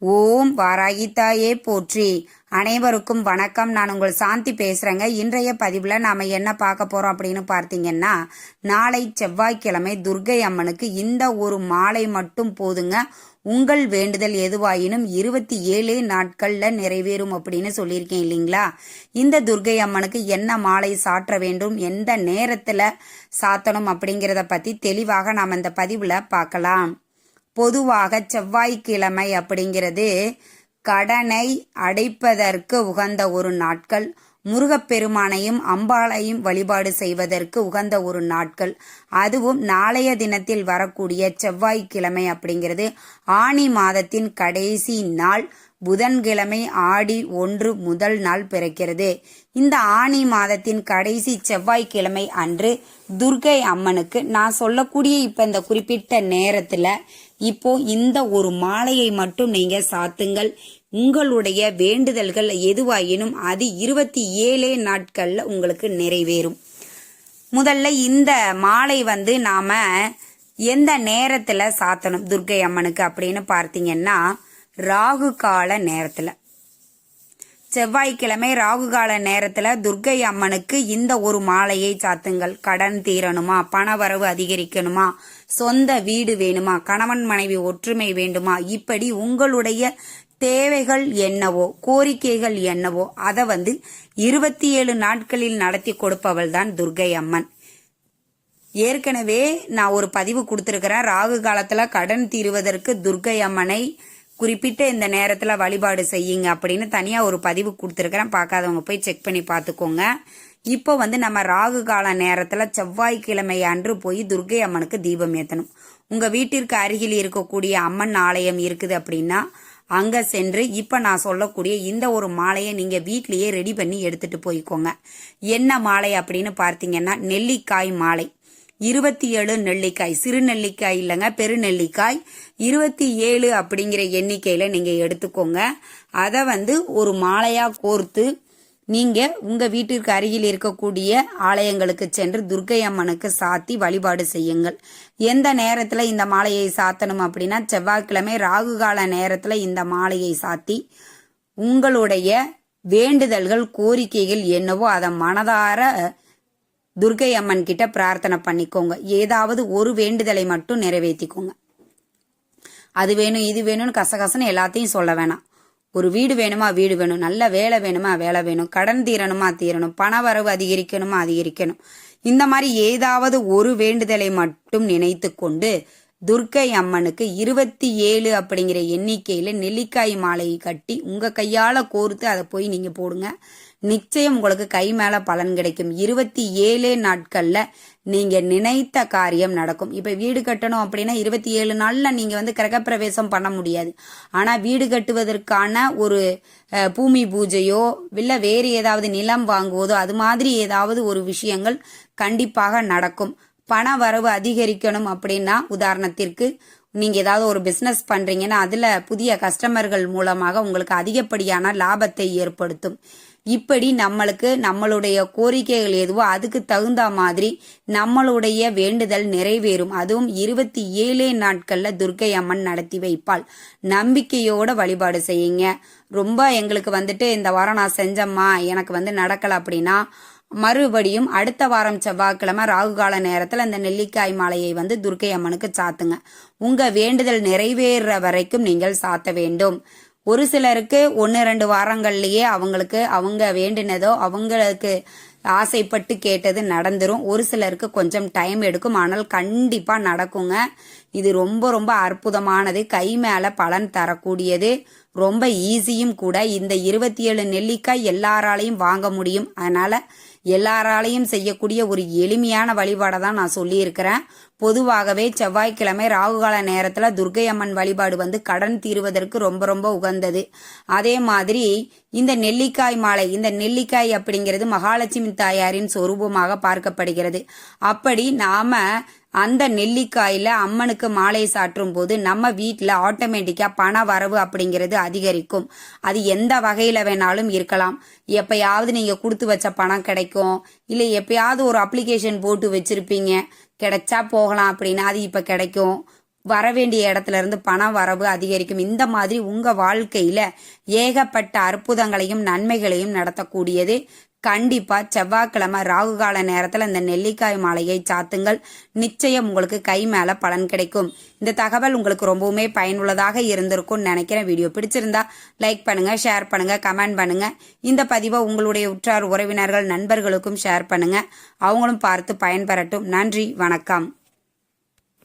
ஓம் வாராகித்தாயே போற்றி. அனைவருக்கும் வணக்கம். நான் உங்கள் சாந்தி பேசுறேங்க. இன்றைய பதிவில் நாம என்ன பார்க்க போறோம் அப்படின்னு பார்த்தீங்கன்னா நாளை செவ்வாய்க்கிழமை துர்கை அம்மனுக்கு இந்த ஒரு மாலை மட்டும் போதுங்க. உங்கள் வேண்டுதல் எதுவாயினும் இருபத்தி ஏழு நாட்கள்ல நிறைவேறும் அப்படின்னு சொல்லியிருக்கேன் இல்லைங்களா? இந்த துர்கை அம்மனுக்கு என்ன மாலை சாற்ற வேண்டும்? எந்த நேரத்துல சாத்தணும் அப்படிங்கிறத பத்தி தெளிவாக நாம் இந்த பதிவுல பார்க்கலாம். பொதுவாக செவ்வாய்க்கிழமை அப்படிங்கிறது கடனை அடைப்பதற்கு உகந்த ஒரு நாட்கள் முருகப்பெருமானையும் அம்பாளையும் வழிபாடு செய்வதற்கு உகந்த ஒரு நாட்கள். அதுவும் நாளைய தினத்தில் வரக்கூடிய செவ்வாய்க்கிழமை அப்படிங்கிறது ஆணி மாதத்தின் கடைசி நாள். புதன்கிழமை ஆடி ஒன்று முதல் நாள் பிறக்கிறது. இந்த ஆணி மாதத்தின் கடைசி செவ்வாய்க்கிழமை அன்று துர்கை அம்மனுக்கு நான் சொல்லக்கூடிய இப்ப இந்த குறிப்பிட்ட நேரத்துல இப்போ இந்த ஒரு மாலையை மட்டும் நீங்க சாத்துங்கள். உங்களுடைய வேண்டுதல்கள் எதுவாயினும் அது இருபத்தி ஏழே நாட்கள்ல உங்களுக்கு நிறைவேறும். முதல்ல இந்த மாலை வந்து நாம எந்த நேரத்துல சாத்தணும் துர்கை அம்மனுக்கு அப்படின்னு பார்த்தீங்கன்னா ராகு கால நேரத்துல. செவ்வாய்க்கிழமை ராகு கால நேரத்துல துர்கை அம்மனுக்கு இந்த ஒரு மாலையை சாத்துங்கள். கடன் தீரணுமா? பணவரவு அதிகரிக்கணுமா? சொந்த வீடு வேணுமா? கணவன் மனைவி ஒற்றுமை வேண்டுமா? இப்படி உங்களுடைய தேவைகள் என்னவோ கோரிக்கைகள் என்னவோ அதை வந்து இருபத்தி ஏழு நாட்களில் நடத்தி கொடுப்பவள் தான் துர்கை அம்மன். ஏற்கனவே நான் ஒரு பதிவு கொடுத்துருக்கிறேன். ராகு காலத்துல கடன் தீருவதற்கு துர்கை அம்மனை குறிப்பிட்ட இந்த நேரத்தில் வழிபாடு செய்யுங்க அப்படின்னு தனியாக ஒரு பதிவு கொடுத்துருக்கிறேன். பார்க்காதவங்க போய் செக் பண்ணி பார்த்துக்கோங்க. இப்போ வந்து நம்ம ராகு கால நேரத்தில் செவ்வாய்க்கிழமை அன்று போய் துர்கை அம்மனுக்கு தீபம் ஏற்றணும் உங்கள் வீட்டிற்கு அருகில் இருக்கக்கூடிய அம்மன் ஆலயம் இருக்குது அப்படின்னா அங்கே சென்று இப்போ நான் சொல்லக்கூடிய இந்த ஒரு மாலையை நீங்கள் வீட்டிலையே ரெடி பண்ணி எடுத்துகிட்டு போய்க்கோங்க. என்ன மாலை அப்படின்னு பார்த்தீங்கன்னா நெல்லிக்காய் மாலை. இருபத்தி ஏழு நெல்லிக்காய் சிறு நெல்லிக்காய் இல்லைங்க பெருநெல்லிக்காய். இருபத்தி ஏழு அப்படிங்கிற எண்ணிக்கையில் நீங்கள் எடுத்துக்கோங்க. அதை வந்து ஒரு மாலையாக கோர்த்து நீங்கள் உங்கள் வீட்டிற்கு அருகில் இருக்கக்கூடிய ஆலயங்களுக்கு சென்று துர்க்கை அம்மனுக்கு சாத்தி வழிபாடு செய்யுங்கள். எந்த நேரத்தில் இந்த மாலையை சாத்தணும் அப்படின்னா செவ்வாய்க்கிழமை ராகு கால நேரத்தில் இந்த மாலையை சாத்தி உங்களுடைய வேண்டுதல்கள் கோரிக்கைகள் என்னவோ அதை மனதார துர்கை அம்மன் கிட்ட பிரார்த்தனை பண்ணிக்கோங்க. ஏதாவது ஒரு வேண்டுதலை மட்டும் நிறைவேற்றிக்கோங்க. அது வேணும் இது வேணும்னு கசகசன்னு எல்லாத்தையும் சொல்ல வேணாம். ஒரு வீடு வேணுமா வீடு வேணும். நல்ல வேலை வேணுமா வேலை வேணும். கடன் தீரணுமா தீரணும். பண வரவு அதிகரிக்கணுமா அதிகரிக்கணும். இந்த மாதிரி ஏதாவது ஒரு வேண்டுதலை மட்டும் நினைத்து கொண்டு துர்க்கை அம்மனுக்கு இருபத்தி ஏழு அப்படிங்கிற எண்ணிக்கையில் நெல்லிக்காய் மாலையை கட்டி உங்கள் கையால் கோர்த்து அதை போய் நீங்கள் போடுங்க. நிச்சயம் உங்களுக்கு கை மேலே பலன் கிடைக்கும். இருபத்தி ஏழே நாட்களில் நீங்கள் நினைத்த காரியம் நடக்கும். இப்போ வீடு கட்டணும் அப்படின்னா இருபத்தி ஏழு நாளில் நீங்கள் வந்து கிரகப்பிரவேசம் பண்ண முடியாது. ஆனால் வீடு கட்டுவதற்கான ஒரு பூமி பூஜையோ இல்லை வேறு ஏதாவது நிலம் வாங்குவதோ அது மாதிரி ஏதாவது ஒரு விஷயங்கள் கண்டிப்பாக நடக்கும். பண வரவு அதிகரிக்கணும் அப்படின்னா உதாரணத்திற்கு நீங்க ஏதாவது ஒரு பிசினஸ் பண்றீங்கன்னா அதுல புதிய கஸ்டமர்கள் மூலமாக உங்களுக்கு அதிகப்படியான லாபத்தை ஏற்படுத்தும். இப்படி நம்மளுக்கு நம்மளுடைய கோரிக்கைகள் எதுவோ அதுக்கு தகுந்த மாதிரி நம்மளுடைய வேண்டுதல் நிறைவேறும். அதுவும் இருபத்தி ஏழே நாட்கள்ல துர்க்கை அம்மன் நடத்தி வைப்பாள். நம்பிக்கையோட வழிபாடு செய்யுங்க. ரொம்ப எங்களுக்கு வந்துட்டு இந்த வாரம் நான் செஞ்சம்மா எனக்கு வந்து நடக்கல அப்படின்னா மறுபடியும் அடுத்த வாரம் செவ்வாய்க்கிழமை ராகு கால நேரத்தில் அந்த நெல்லிக்காய் மாலையை வந்து துர்க்கை அம்மனுக்கு சாத்துங்க. உங்க வேண்டுதல் நிறைவேற வரைக்கும் நீங்கள் சாத்த வேண்டும். ஒரு சிலருக்கு ஒன்று ரெண்டு வாரங்கள்லேயே அவங்களுக்கு அவங்க வேண்டினதோ அவங்களுக்கு ஆசைப்பட்டு கேட்டது நடந்துரும். ஒரு சிலருக்கு கொஞ்சம் டைம் எடுக்கும். ஆனால் கண்டிப்பாக நடக்குங்க. இது ரொம்ப ரொம்ப அற்புதமானது. கை மேலே பலன் தரக்கூடியது. ரொம்ப ஈஸியும் கூட இந்த இருபத்தி ஏழு நெல்லிக்காய் எல்லாராலையும் வாங்க முடியும். அதனால எல்லாராலையும் செய்யக்கூடிய ஒரு எளிமையான வழிபாடை தான் நான் சொல்லியிருக்கிறேன். பொதுவாகவே செவ்வாய்க்கிழமை ராகுகால நேரத்தில் துர்கை அம்மன் வழிபாடு வந்து கடன் தீர்வதற்கு ரொம்ப ரொம்ப உகந்தது. அதே மாதிரி இந்த நெல்லிக்காய் மாலை இந்த நெல்லிக்காய் அப்படிங்கிறது மகாலட்சுமி தாயாரின் சொரூபமாக பார்க்கப்படுகிறது. அப்படி நாம அந்த நெல்லிக்காயில அம்மனுக்கு மாலை சாற்றும் போது நம்ம வீட்டில் ஆட்டோமேட்டிக்கா பண வரவு அப்படிங்கிறது அதிகரிக்கும். அது எந்த வகையில வேணாலும் இருக்கலாம். எப்பயாவது நீங்க கொடுத்து வச்ச பணம் கிடைக்கும். இல்லை எப்பயாவது ஒரு அப்ளிகேஷன் போட்டு வச்சிருப்பீங்க. கிடைச்சா போகலாம் அப்படின்னா அது இப்போ கிடைக்கும். வர வேண்டிய இடத்துல இருந்து பண வரவு அதிகரிக்கும். இந்த மாதிரி உங்க வாழ்க்கையில ஏகப்பட்ட அற்புதங்களையும் நன்மைகளையும் நடத்தக்கூடியது கண்டிப்பா செவ்வாய்க்கிழமை ராகு கால நேரத்துல இந்த நெல்லிக்காய் மாலையை சாத்துங்கள். நிச்சயம் உங்களுக்கு கை மேல பலன் கிடைக்கும். இந்த தகவல் உங்களுக்கு ரொம்பவுமே பயனுள்ளதாக இருந்திருக்கும்னு நினைக்கிறேன். வீடியோ பிடிச்சிருந்தா லைக் பண்ணுங்க ஷேர் பண்ணுங்க கமெண்ட் பண்ணுங்க. இந்த பதிவை உங்களுடைய உற்றார் உறவினர்கள் நண்பர்களுக்கும் ஷேர் பண்ணுங்க. அவங்களும் பார்த்து பயன்பெறட்டும். நன்றி வணக்கம்.